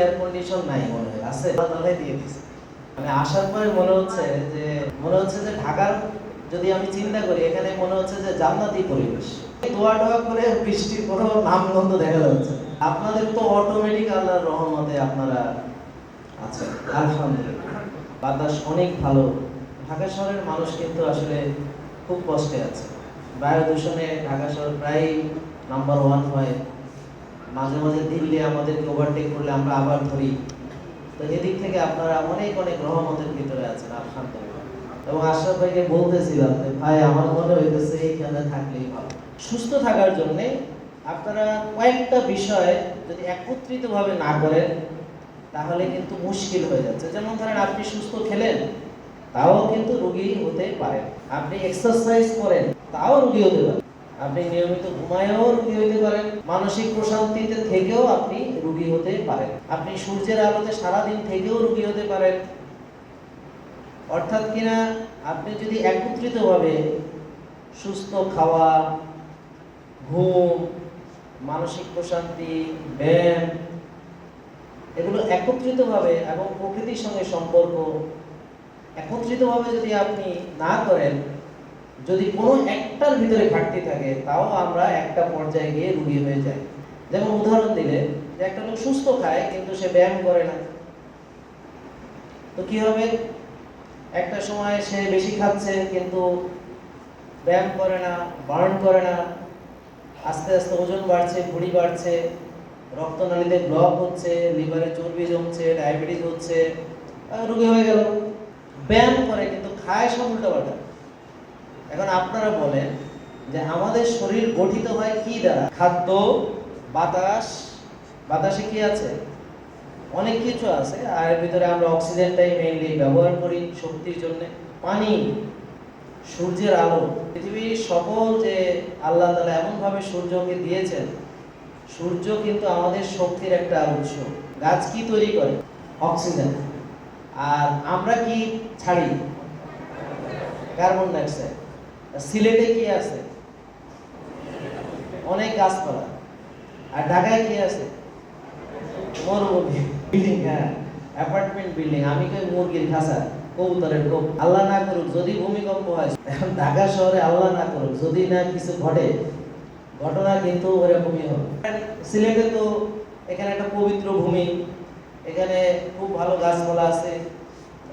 Air condition নাই মনে হয়, আছে? তাআলাই দিয়ে দিছে মানে আসার পরে মনে হচ্ছে যে, মনে হচ্ছে যে ঢাকার যদি আমি চিন্তা করি, এখানে মনে হচ্ছে যে জান্নাতি পরিবেশ। দোয়া টোয়া করে বৃষ্টির কোনো নামগন্ধ দেখা যাচ্ছে। আপনাদের তো অটোমেটিক আল্লাহর রহমতে আপনারা আছেন। আলহামদুলিল্লাহ। বাতাস অনেক ভালো। ঢাকা শহরের মানুষ কিন্তু আসলে খুব কষ্টে আছে। বায়ু দূষণে ঢাকা শহর প্রায় নাম্বার ওয়ান হয়। মাঝে মাঝে দিল্লি আমাদেরকে ওভারটেক করলে আমরা আবার ধরি। তো এদিক থেকে আপনারা অনেক অনেক রহমতের ভিতরে আছেন, আলহামদুলিল্লাহ। এবং আশরাফ ভাইকে বলতেছিলাম যে ভাই, আমার মনে হইতেছে এইখানে থাকলেই ভালো। সুস্থ থাকার জন্যে আপনারা কয়েকটা বিষয় যদি একত্রিতভাবে না করেন, তাহলে কিন্তু মুশকিল হয়ে যাচ্ছে। যেমন ধরেন, আপনি সুস্থ খেলেন, তাও কিন্তু রুগী হতে পারেন আপনি এক্সারসাইজ করেন, তাও রুগী হতে পারেন আপনি নিয়মিত ঘুমায়েও রুগী হতে পারেন। মানসিক প্রশান্তিতে থেকেও আপনি রুগী হতে পারেন। আপনি সূর্যের আলোতে সারাদিন থেকেও রুগী হতে পারেন। অর্থাৎ কিনা আপনি যদি একত্রিতভাবে সুস্থ খাওয়া ঘুম, মানসিক প্রশান্তি, ব্যায়াম, এগুলো একত্রিতভাবে এবং প্রকৃতির সঙ্গে সম্পর্ক একত্রিতভাবে যদি আপনি না করেন যদি কোনো একটার ভিতরে ঘাটতি থাকে, তাও আমরা একটা পর্যায়ে গিয়ে রুগী হয়ে যাই। যেমন উদাহরণ দিলে, যে একটা লোক সুস্থ খায়, কিন্তু সে ব্যায়াম করে না। তো কি হবে? একটা সময় সে বেশি খাচ্ছে, কিন্তু ব্যায়াম করে না, বার্ন করে না। আস্তে আস্তে ওজন বাড়ছে ভুঁড়ি বাড়ছে, রক্তনালীতে ব্লক হচ্ছে, লিভারে চর্বি জমছে, ডায়াবেটিস হচ্ছে রোগী হয়ে গেল। ব্যায়াম করে, কিন্তু খায় সব উল্টোপাল্টা। এখন আপনারা বলেন যে আমাদের শরীর গঠিত হয় কি দ্বারা? খাদ্য, বাতাস, বাতাসে কি আছে? অনেক কিছু আছে, আর ভিতরে আমরা অক্সিজেনটাই মেইনলি ব্যবহার করি শক্তির জন্য। পানি, সূর্যের আলো। পৃথিবীর সকল যে আল্লাহ তালা এমনভাবে সূর্যকে দিয়েছেন, সূর্য কিন্তু আমাদের শক্তির একটা উৎস। গাছ কি তৈরি করে? অক্সিজেন। আর আমরা কি ছাড়ি? Carbon dioxide. সিলেটে কি আছে? অনেক গাছপালা। আর ঢাকায় কি আছে? মরুভূমি। বিল্ডিং হ্যাঁ। অ্যাপার্টমেন্ট বিল্ডিং আমি কই মুরগির খাঁচা, কবুতরের কোপ। আল্লাহ না করুক, যদি ভূমিকম্প হয়, এখন ঢাকা শহরে আল্লাহ না করুক, যদি না কিছু ঘটে, ঘটনা কিন্তু ওরকমই হবে। সিলেটে তো এখানে একটা পবিত্র ভূমি, এখানে খুব ভালো গাছপালা আছে।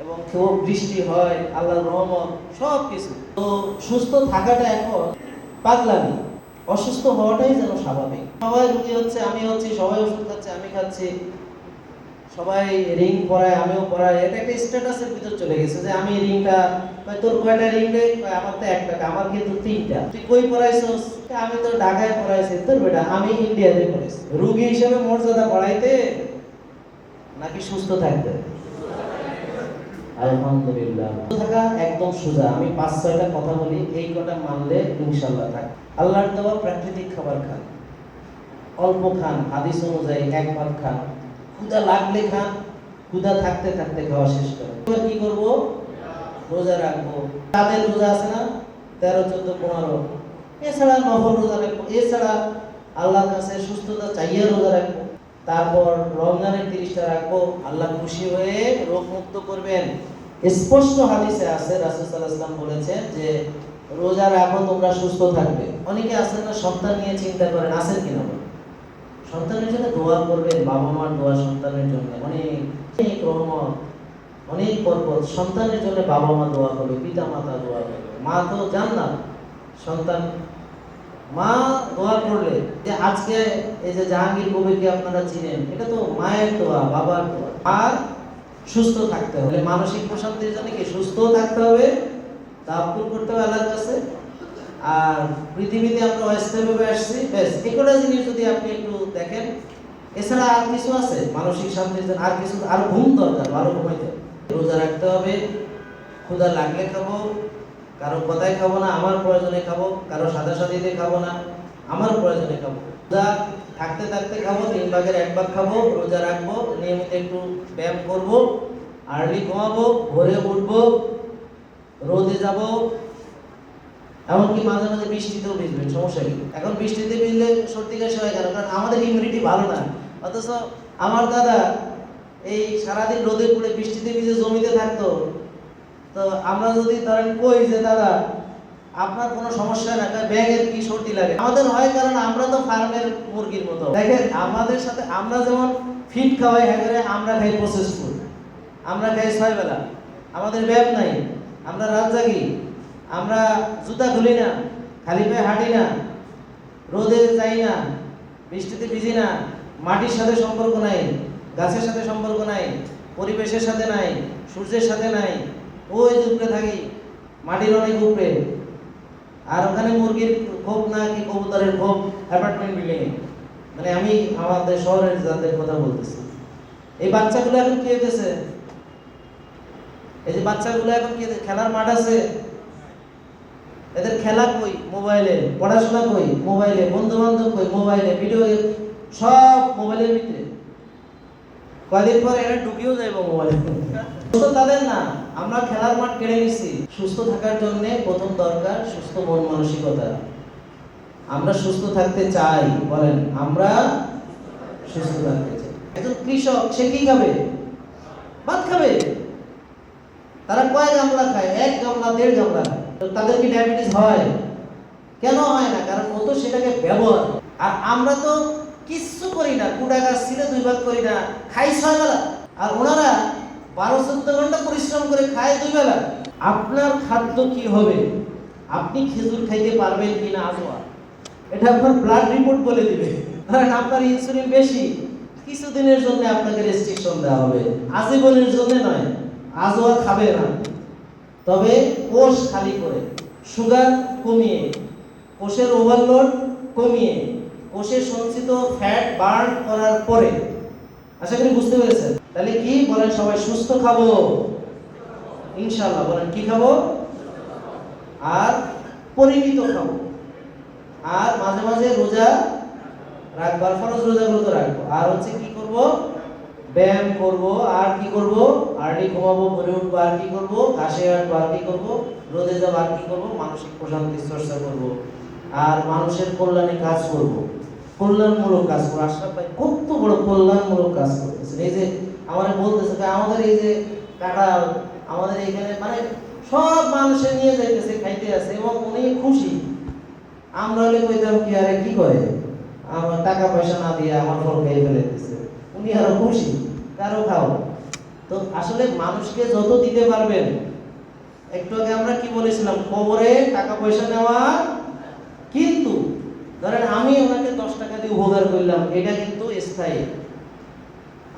এবং খুব বৃষ্টি হয়, আল্লাহর রহমত সব কিছু তো সুস্থ থাকাটা এখন পাগলামি। অসুস্থ হওয়াটাই যেন স্বাভাবিক। সবাই রুগী হচ্ছে, আমি হচ্ছি, সবাই ওষুধ খাচ্ছে, আমি খাচ্ছি। সবাই রিং পরায়, আমিও পরাই। এটা একটা স্ট্যাটাসের ভিতর চলে গেছে যে আমি রিংটা তোর কয়টা রিং রে? আমার তো একটা, আমার কিন্তু তিনটা। তুই কই পড়াইছস আমি তো ঢাকায় পড়াইছি তোর বেটা, আমি ইন্ডিয়াতে পড়াইছি রুগী হিসেবে মর্যাদা বাড়াইতে নাকি সুস্থ থাকতে আলহামদুলিল্লাহ। থাকা একদম সোজা। আমি পাঁচ, ছয়টা কথা বলি, এই কটা মানলে ইনশাল্লাহ থাক। আল্লাহর দেওয়া প্রাকৃতিক খাবার খান। অল্প খান, হাদিস অনুযায়ী এক ভাত খান। ক্ষুদা লাগলে খান ক্ষুদা থাকতে থাকতে খাওয়া শেষ করে এবার কি করব? রোজা রাখব। তাদের রোজা আছে না? তেরো, চোদ্দ, পনেরো। এছাড়া নফল রোজা রাখব। এছাড়া আল্লাহর কাছে সুস্থতা চাইয়ে রোজা রাখব। তারপর রমজানের তিরিশটা রাখব। আল্লাহ খুশি হয়ে রোগ মুক্ত করবেন। স্পষ্ট হাদিসে আছে, রাসূল সাল্লাল্লাহু বলেছেন যে, রোজা রাখো, তোমরা সুস্থ থাকবে। অনেকে আছেন না, সন্তান নিয়ে চিন্তা করেন, আছেন কিনা? সন্তানের জন্য দোয়া করবেন বাবা মার দোয়া সন্তানের জন্য। অনেক অনেক রহমত, অনেক পর্বত সন্তানের জন্য বাবা মা দোয়া করবে পিতা মাতা দোয়া করবে। মা তো জান না সন্তান মা দোয়া করলে যে আজকে এই যে জাহাঙ্গীর কবিরকে আপনারা চিনেন, এটা তো মায়ের দোয়া, বাবার দোয়া। আর সুস্থ থাকতে হবে, মানসিক প্রশান্তির জন্য কি সুস্থ থাকতে হবে তাপ্পুর করতে হবে আল্লাহর কাছে। আর পৃথিবীতে আমরা অস্থায়ীভাবে আসছি, ব্যাস এই কটা জিনিস যদি আপনি একটু দেখেন, এছাড়া আর কিছু আছে? মানসিক শান্তির জন্য আর কিছু, আর ঘুম দরকার, ভালো ঘুমাইতে। রোজা রাখতে হবে, ক্ষুধা লাগলে খাব কারও কথায় খাব না, আমার প্রয়োজনে খাব, কারও সাদা সাদিতে খাব না, আমার প্রয়োজনে খাব। রোজা থাকতে থাকতে খাব, তিন ভাগের এক ভাগ খাব, রোজা রাখব, নিয়মিত একটু ব্যায়াম করব আর্লি ঘুমাবো, ভোরে উঠবো, রোদে যাব, এমনকি মাঝে মাঝে বৃষ্টিতেও ভিজবেন সমস্যা কি? এখন বৃষ্টিতে ভিজলে সর্দি কাশি হয় কেন? কারণ আমাদের ইমিউনিটি ভালো না। অথচ আমার দাদা এই সারাদিন রোদে পুড়ে বৃষ্টিতে ভিজে জমিতে থাকতো তো আমরা যদি ধরেন কই যে, দাদা, আপনার কোনো সমস্যা না ব্যাঙের কি সর্দি লাগে? আমাদের হয় কারণ আমরা তো ফার্মের মুরগির মতো। দেখেন, আমাদের সাথে আমরা যেমন ফিট খাওয়াই হ্যাঁ আমরা খাই প্রসেস ফুড আমরা খাই ছয় বেলা আমাদের ব্যায়াম নাই। আমরা রাত জাগি আমরা জুতা খুলি না, খালি পায়ে হাঁটি না, রোদে যাই না, বৃষ্টিতে ভিজি না, মাটির সাথে সম্পর্ক নাই, গাছের সাথে সম্পর্ক নাই, পরিবেশের সাথে নাই, সূর্যের সাথে নাই ওই যে উপরে থাকি, মাটির অনেক উপরে। আর ওখানে মুরগির খোপ না কি কবুতরের খোপ অ্যাপার্টমেন্ট বিল্ডিং এ। মানে আমি আমাদের শহরের যাদের কথা বলতেছি। এই বাচ্চাগুলো এখন কি হইতেছে? এই যে বাচ্চাগুলো এখন কি খেলার মাঠ আছে? এদের খেলা কই? মোবাইলে। পড়াশোনা কই? মোবাইলে। বন্ধু বান্ধব কই? মোবাইলে। ভিডিও সব মোবাইলের ভিতরে। কয়দিন পর এরা ঢুকিয়েও যাইব মোবাইলে। তাদের না। আমরা খেলার মাঠ কেড়ে নিছি। সুস্থ থাকার জন্য প্রথম দরকার সুস্থ মন মানসিকতা। আমরা সুস্থ থাকতে চাই, বলেন, আমরা সুস্থ থাকতে চাই। একজন কৃষক, সে কি খাবে? ভাত খাবে। তারা কয় গামলা খায়? এক গামলা, দেড় গামলা খায়। তাদের কি ডায়াবেটিস হয়? কেন হয় না? কারণ ও তো সেটাকে ব্যবহার আর আমরা তো কিচ্ছু করি না। কুড়া গাছ ছিল দুই ভাগ করি না। খাই ছয় বেলা আর ওনারা বারো চোদ্দ ঘণ্টা পরিশ্রম করে খায় দুই বেলা। আপনার খাদ্য কি হবে? আপনি খেজুর খাইতে পারবেন কিনা আজোয়া এটা আপনার ব্লাড রিপোর্ট বলে দিবে। ধরেন আপনার ইনসুলিন বেশি। কিছুদিনের জন্য আপনাকে রেস্ট্রিকশন দেওয়া হবে। আজীবনের জন্য নয় আর খাবে না। তবে কোষ খালি করে, সুগার কমিয়ে, কোষের ওভারলোড কমিয়ে, কোষে সঞ্চিত ফ্যাট বার্ন করার পরে আশা করি বুঝতে পেরেছেন? তাহলে কি বলেন সবাই, সুস্থ খাব? ইনশাল্লাহ বলেন কি খাব? আর পরিমিত খাব। আর মাঝে মাঝে রোজা রাখবার ফরজ রোজাগুলো তো রাখব। আর হচ্ছে কি করব? ব্যায়াম করব। আর কি করব? আরডি ঘুমাবো, ভরে উঠবো, আর কি করব? ঘাসে হাঁটবো, আর কি করব? রোদে যাব, আর কি করব? মানসিক প্রশান্তি চর্চা করব। আর মানুষের কল্যাণে কাজ করব। কল্যাণমূলক কাজ করব আশরাফ কত বড় কল্যাণমূলক কাজ করতেছেন এই যে আমার বলতেছে আমাদের এই যে কাঁঠাল আমাদের এখানে মানে সব মানুষের নিয়ে যাইতেছে, খাইতে আছে এবং উনি খুশি। আমরা হলে কইতাম, কি আরে, কি করে? আমার টাকা পয়সা না দিয়ে আমার ফল খেয়ে ফেলে দিচ্ছে উনি আরও খুশি, কারও খাও। তো আসলে মানুষকে যত দিতে পারবেন, একটু আগে আমরা কি বলেছিলাম, কবরে টাকা পয়সা নেওয়া ধরেন আমি ওনাকে দশ টাকা দিয়ে উপকার করলাম, এটা কিন্তু স্থায়ী।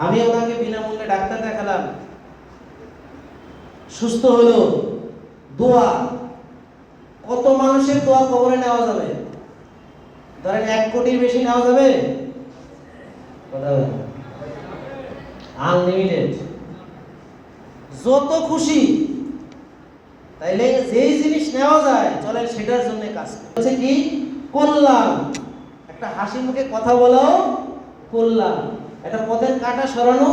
আমি ওনাকে বিনামূল্যে ডাক্তার দেখালাম। সুস্থ হলো, দোয়া। কত মানুষের দোয়া কবরে নেওয়া যাবে? ধরেন এক কোটির বেশি নেওয়া যাবে? আনলিমিটেড যত খুশি, তাইলে যেই জিনিস নেওয়া যায়, চলেন সেটার জন্য কাজ করি। হচ্ছে কি? করলাম একটা হাসি মুখে কথা বলাও কল্যাণ। একটা পথের কাটা সরানো